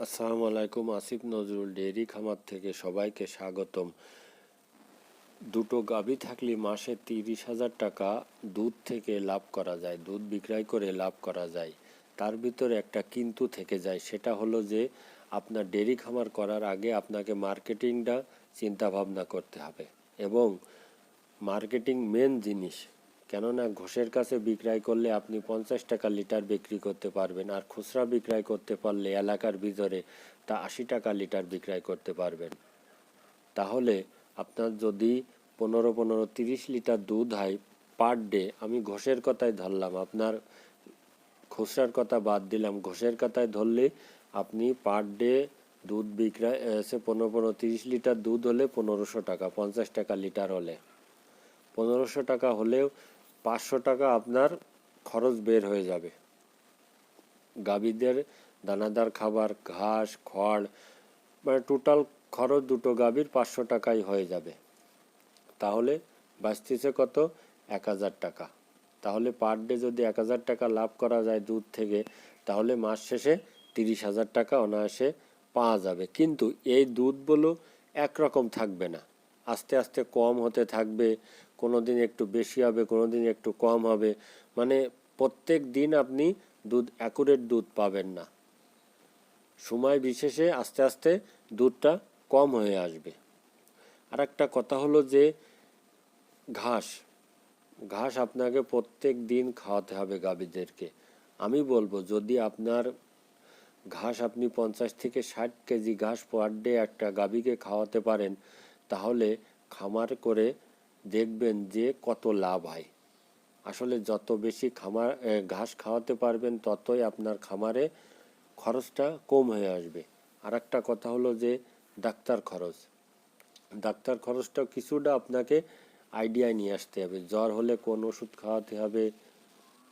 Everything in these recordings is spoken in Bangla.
আসসালামু আলাইকুম আসিফ নজরুল ডেইরি খামার থেকে সবাইকে স্বাগতম। দুটো গাভী থাকলে মাসে তিরিশ হাজার টাকা দুধ থেকে লাভ করা যায়, দুধ বিক্রয় করে লাভ করা যায়। তার ভিতরে একটা কিন্তু থেকে যায়, সেটা হলো যে আপনার ডেইরি খামার করার আগে আপনাকে মার্কেটিংটা চিন্তা ভাবনা করতে হবে এবং মার্কেটিং মেন জিনিস কেননা ঘোষের কাছে বিক্রয় করলে আপনি পঞ্চাশ টাকা লিটার বিক্রি করতে পারবেন, আর খুচরা বিক্রয় করতে পারলে এলাকার ভিতরে তা আশি টাকা লিটার বিক্রয় করতে পারবেন। তাহলে আপনার যদি পনেরো পনেরো তিরিশ লিটার দুধ হয় পার ডে, আমি ঘোষের কথাই ধরলাম, আপনার খুচরার কথা বাদ দিলাম, ঘোষের কথায় ধরলে আপনি পার ডে দুধ বিক্রয় সে পনেরো পনেরো তিরিশ লিটার দুধ হলে পনেরোশো টাকা, পঞ্চাশ টাকা লিটার হলে। পনেরোশো টাকা হলেও পাঁচশো টাকা আপনার খরচ বের হয়ে যাবে। গাভীদের দানাদার খাবার, ঘাস, খড় মানে টোটাল খরচ দুটো গাভীর পাঁচশো টাকাই হয়ে যাবে। তাহলে বাঁচতেছে কত? এক হাজার টাকা। তাহলে পার ডে যদি এক হাজার টাকা লাভ করা যায় দুধ থেকে, তাহলে মাস শেষে তিরিশ হাজার টাকা অনায়াসে পাওয়া যাবে। কিন্তু এই দুধগুলো একরকম থাকবে না। আস্তে আস্তে কম হতে থাকবে কোনো দিন একটু বেশি হবে কোনো দিন একটু কম হবে। মানে প্রত্যেক দিন আপনি দুধ অ্যাকুরেট দুধ পাবেন না। সময় বিশেষে আস্তে আস্তে দুধটা কম হয়ে আসবে। আর একটা কথা হলো যে, ঘাস। ঘাস আপনাকে প্রত্যেক দিন খাওয়াতে হবে গাভীদেরকে। আমি বলব, যদি আপনার ঘাস আপনি পঞ্চাশ থেকে ষাট কেজি ঘাস পার ডে একটা গাভীকে খাওয়াতে পারেন, তাহলে খামার করে দেখবেন যে কত লাভ হয়। আসলে যত বেশি খামার ঘাস খাওয়াতে পারবেন, ততই আপনার খামারে খরচটা কম হয়ে আসবে। আর একটা কথা হলো যে ডাক্তার খরচ। ডাক্তার খরচটা কিছুটা আপনাকে আইডিয়ায় নিয়ে আসতে হবে। জ্বর হলে কোন ওষুধ খাওয়াতে হবে,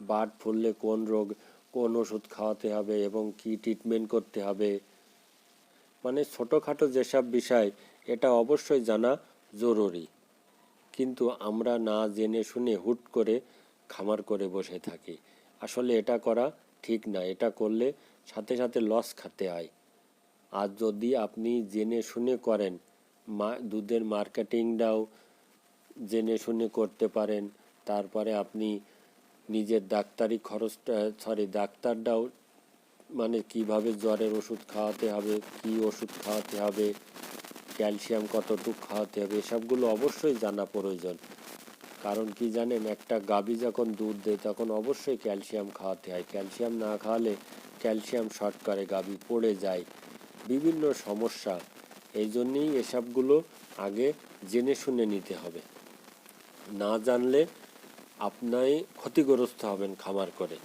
বার্ড ফুললে কোন রোগ, কোন ওষুধ খাওয়াতে হবে এবং কি ট্রিটমেন্ট করতে হবে। মানে ছোটোখাটো যেসব বিষয়, এটা অবশ্যই জানা জরুরি। কিন্তু আমরা না জেনে শুনে হুট করে খামার করে বসে থাকি। আসলে এটা করা ঠিক না, এটা করলে সাথে সাথে লস খাতে হয়। আর যদি আপনি জেনে শুনে করেন, মা, দুধের মার্কেটিংটাও জেনে শুনে করতে পারেন, তারপরে আপনি নিজের ডাক্তারি খরচটা সরি ডাক্তারটাও মানে কীভাবে জ্বরের ওষুধ খাওয়াতে হবে, কি ওষুধ খাওয়াতে হবে ক্যালসিয়াম কতটুকু খাওয়াতে হবে, এসবগুলো অবশ্যই জানা প্রয়োজন। কারণ কি জানেন, একটা গাভী যখন দুধ দেয়, তখন অবশ্যই ক্যালসিয়াম খাওয়াতে হয়। ক্যালসিয়াম না খাওয়ালে ক্যালসিয়াম শর্ট করে গাভী পড়ে যায়। বিভিন্ন সমস্যা। এই জন্যেই এসবগুলো আগে জেনে শুনে নিতে হবে। না জানলে আপনাই ক্ষতিগ্রস্ত হবেন খামার করে।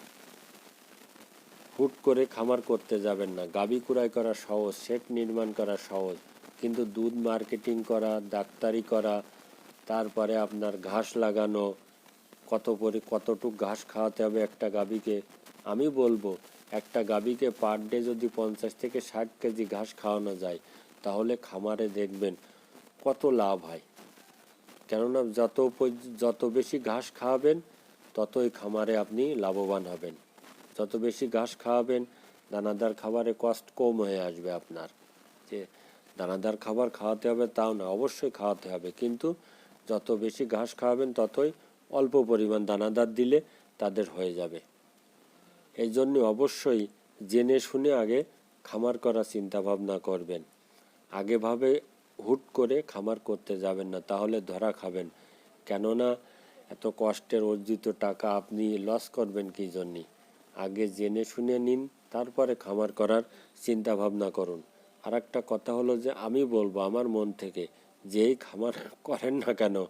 হুট করে খামার করতে যাবেন না। গাবি কুড়াই করা সহজ, সেট নির্মাণ করা সহজ। কিন্তু দুধ মার্কেটিং করা, ডাক্তারি করা, তারপরে আপনার ঘাস লাগানো, কত পরি, কতটুক ঘাস খাওয়াতে হবে একটা গাভীকে, আমি বলব একটা গাভীকে পার ডে যদি পঞ্চাশ থেকে ষাট কেজি ঘাস খাওয়ানো যায়, তাহলে খামারে দেখবেন কত লাভ হয়। কেননা যত যত বেশি ঘাস খাওয়াবেন, ততই খামারে আপনি লাভবান হবেন। যত বেশি ঘাস খাওয়াবেন, দানাদার খাবারে কষ্ট কম হয়ে আসবে আপনার। যে দানাদার খাবার খাওয়াতে হবে, তাও না, অবশ্যই খাওয়াতে হবে। কিন্তু যত বেশি ঘাস খাওয়াবেন, ততই অল্প পরিমাণ দানাদার দিলে তাদের হয়ে যাবে। এই জন্য অবশ্যই জেনে শুনে আগে খামার করার চিন্তা ভাবনা করবেন আগেভাবে হুট করে খামার করতে যাবেন না, তাহলে ধরা খাবেন। কেননা এত কষ্টের অর্জিত টাকা আপনি লস করবেন কি জন্যে? আগে জেনে শুনে নিন, তারপরে খামার করার চিন্তা ভাবনা করুন। আর একটা কথা হলো যে আমি বলব আমার মন থেকে, যেই খামার করেন না কেন,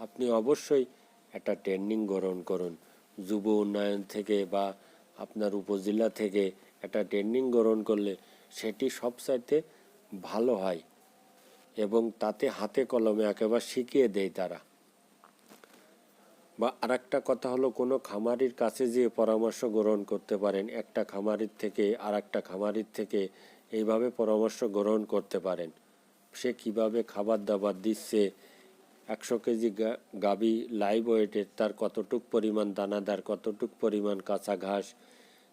আপনি অবশ্যই একটা ট্রেনিং গ্রহণ করুন। যুব উন্নয়ন থেকে বা আপনার উপজেলা থেকে একটা ট্রেনিং গ্রহণ করলে সেটি সবচাইতে ভালো হয় এবং তাতে হাতে কলমে একেবারে শিখিয়ে দেয় তারা। বা আরেকটা কথা হলো, কোনো খামারির কাছে যে পরামর্শ গ্রহণ করতে পারেন, একটা খামারির থেকে আর একটা খামারির থেকে এইভাবে পরামর্শ গ্রহণ করতে পারেন। সে কীভাবে খাবার দাবার দিচ্ছে, একশো কেজি গাবি লাইভ ওয়েটের তার কতটুক পরিমাণ দানাদার, কতটুক পরিমাণ কাঁচা ঘাস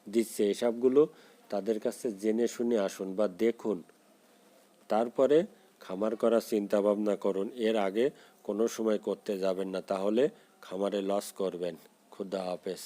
দিচ্ছে, এসবগুলো তাদের কাছে জেনে শুনে আসুন বা দেখুন। তারপরে খামার করার চিন্তা ভাবনা করুন। এর আগে কোনো সময় করতে যাবেন না। তাহলে খামারে লস করবেন। খুদা হাফেজ।